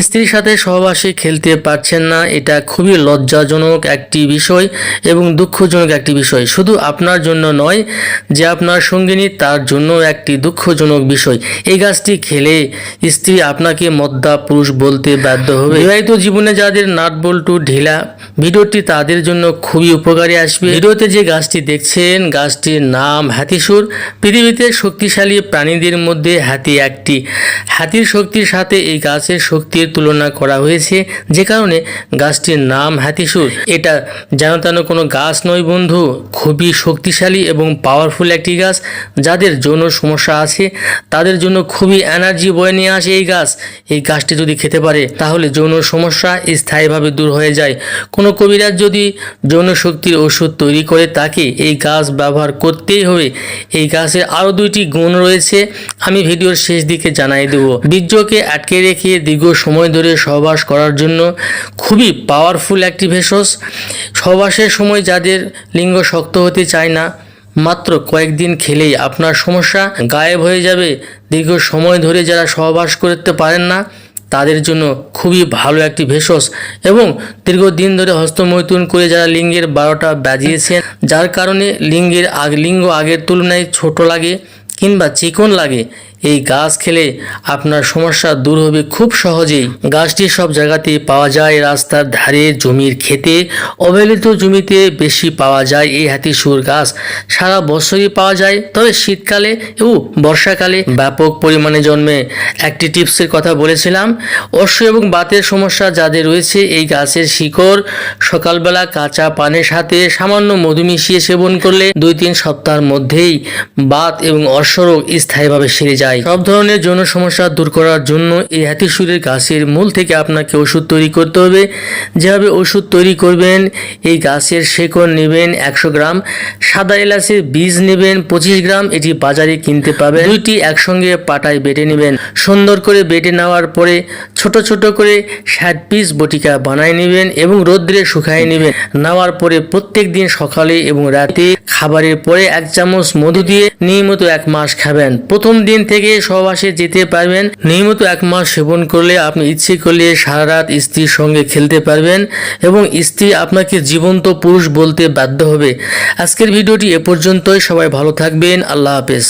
স্ত্রীর সাথে সহবাসে খেলতে পারছেন না, এটা খুবই লজ্জাজনক একটি বিষয় এবং দুঃখজনক একটি বিষয়। শুধু আপনার জন্য নয়, যে আপনার সঙ্গিনী তার জন্য একটি দুঃখজনক বিষয়। এই গাছটি খেলে স্ত্রী আপনাকে মদ্দা পুরুষ বলতে বাধ্য হবে। বিবাহিত জীবনে যাদের নাট বল্টু ঢিলা, ভিডিওটি তাদের জন্য খুবই উপকারী আসবে। ভিডিওতে যে গাছটি দেখছেন, গাছটির নাম হাতিসুর। পৃথিবীতে শক্তিশালী প্রাণীদের মধ্যে হাতি একটি। হাতির শক্তির সাথে এই গাছের শক্তির তুলনা করা হয়েছে। যে কারণে গাছটির নাম হাতিসুর এটা যেন তেন কোনো গাছ নয় বন্ধু। খুবই শক্তিশালী এবং পাওয়ারফুল একটি গাছ। যাদের যৌন সমস্যা আছে, তাদের জন্য খুবই এনার্জি বয়ে নিয়ে আসে এই গাছ। এই গাছটি যদি খেতে পারে, তাহলে যৌন সমস্যা স্থায়ীভাবে দূর হয়ে যায়। কোনো কবিরাজ যদি যৌন শক্তির ওষুধ তৈরি করে তাকে এই গাছ ব্যবহার করতেই হবে, এই গাছের আরও দুইটি গুণ রয়েছে। আমি ভিডিওর শেষ দিকে জানাই দেব। বীর্যকে আটকে রেখে দীর্ঘ সময় ধরে সহবাস করার জন্য খুবই পাওয়ারফুল একটি ভেষজ। সহবাসের সময় যাদের লিঙ্গ শক্ত হতে চায় না, মাত্র কয়েকদিন খেলেই আপনার সমস্যা গায়েব হয়ে যাবে। দীর্ঘ সময় ধরে যারা সহবাস করতে পারেন না তাদের জন্য খুবই ভালো একটি ভেষজ এবং দীর্ঘদিন ধরে হস্তমৈথুন করে যারা লিঙ্গের বারোটা বাজিয়েছেন, যার কারণে লিঙ্গের আগ লিঙ্গ আগের তুলনায় ছোট লাগে কিংবা চিকন লাগে, এই গাছ খেলে আপনার সমস্যা দূর হবে খুব সহজেই। গাছটি সব জায়গাতেই পাওয়া যায়, রাস্তার ধারে জমির খেতে অবহেলিত জমিতে বেশি পাওয়া যায় এই হাতিসুর গাছ। সারা বছরই পাওয়া যায়, তবে শীতকালে এবং বর্ষাকালে ব্যাপক পরিমাণে জন্মে। একটি টিপসের কথা বলেছিলাম অশ্ব এবং বাতের সমস্যা যাদের রয়েছে, এই গাছের শিকড়, সকালবেলা কাঁচা পানের সাথে সামান্য মধু মিশিয়ে সেবন করলে দুই তিন সপ্তাহের মধ্যেই বাত এবং অশ্বরোগ স্থায়ীভাবে সেরে যায়। সব ধরনের যৌন সমস্যা দূর করার জন্য এই হাতিসুরের গাছের মূল থেকে আপনাকে ওষুধ তৈরি করতে হবে। যেভাবে ওষুধ তৈরি করবেন, এই গাছের শেকড় নেবেন একশো গ্রাম, সাদা এলাচের বীজ নেবেন পঁচিশ গ্রাম, এটি বাজারে কিনতে পাবেন। দুইটি একসঙ্গে পাটায় বেটে নেবেন। সুন্দর করে বেটে নেওয়ার পরে ছোট ছোট করে ষাট পিস বটিকা বানায় নেবেন এবং রোদ্রে শুকায় নেবেন। নেওয়ার পরে প্রত্যেক দিন সকালে এবং রাতে খাবারের পরে এক চামচ মধু দিয়ে নিয়মিত এক মাস খাবেন। প্রথম দিন থেকে সহবাসে যেতে পারবেন। নিয়মিত এক মাস সেবন করলে আপনি ইচ্ছে করলে সারা রাত স্ত্রীর সঙ্গে খেলতে পারবেন এবং স্ত্রী আপনাকে জীবন্ত পুরুষ বলতে বাধ্য হবে। আজকের ভিডিওটি এ পর্যন্তই। সবাই ভালো থাকবেন। আল্লাহ হাফেজ।